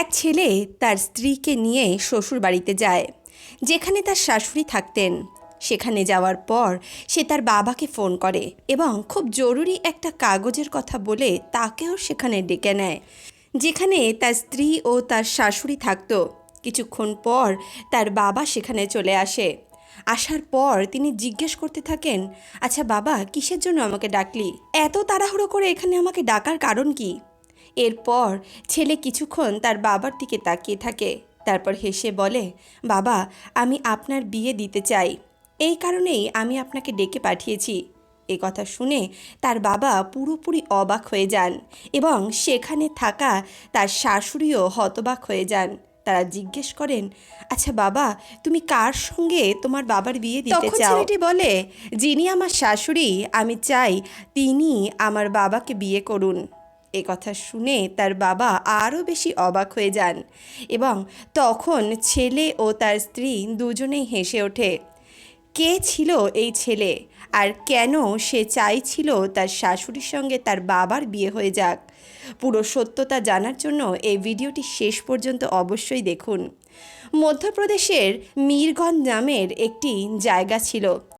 এক ছেলে তার স্ত্রীকে নিয়ে শ্বশুর বাড়িতে যায়। যেখানে তার শাশুড়ি থাকতেন। সেখানে যাওয়ার পর সে তার বাবাকে ফোন করে এবং খুব জরুরি একটা কাগজের কথা বলে তাকেও সেখানে ডেকে নেয়। যেখানে তার স্ত্রী ও তার শাশুড়ি থাকতো। কিছুক্ষণ পর তার বাবা সেখানে চলে আসে। আসার পর তিনি জিজ্ঞেস করতে থাকেন আচ্ছা বাবা, কিসের জন্য আমাকে ডাকলি? এত তাড়াহুড়ো করে এখানে আমাকে ডাকার কারণ কি? এরপর ছেলে কিছুক্ষণ তার বাবার দিকে তাকিয়ে থাকে। তারপর হেসে বলে বাবা আমি আপনার বিয়ে দিতে চাই। এই কারণেই আমি আপনাকে ডেকে পাঠিয়েছি। এ কথা শুনে তার বাবা পুরোপুরি অবাক হয়ে যান এবং সেখানে থাকা তার শাশুড়িও হতবাক হয়ে যান। তারা জিজ্ঞেস করেন আচ্ছা বাবা তুমি কার সঙ্গে তোমার বাবার বিয়ে দিতে চাও? ছেলেটি বলে যিনি আমার শাশুড়ি আমি চাই তিনি আমার বাবাকে বিয়ে করুন। এ কথা শুনে তার বাবা আরও বেশি অবাক হয়ে যান এবং তখন ছেলে ও তার স্ত্রী দুজনেই হেসে ওঠে, কে ছিল এই ছেলে? আর কেন সে চাইছিল তার শাশুড়ির সঙ্গে তার বাবার বিয়ে হয়ে যাক? পুরো সত্যতা জানার জন্য এই ভিডিওটি শেষ পর্যন্ত অবশ্যই দেখুন। মধ্যপ্রদেশের মীরগঞ্জ নামের একটি জায়গা ছিল।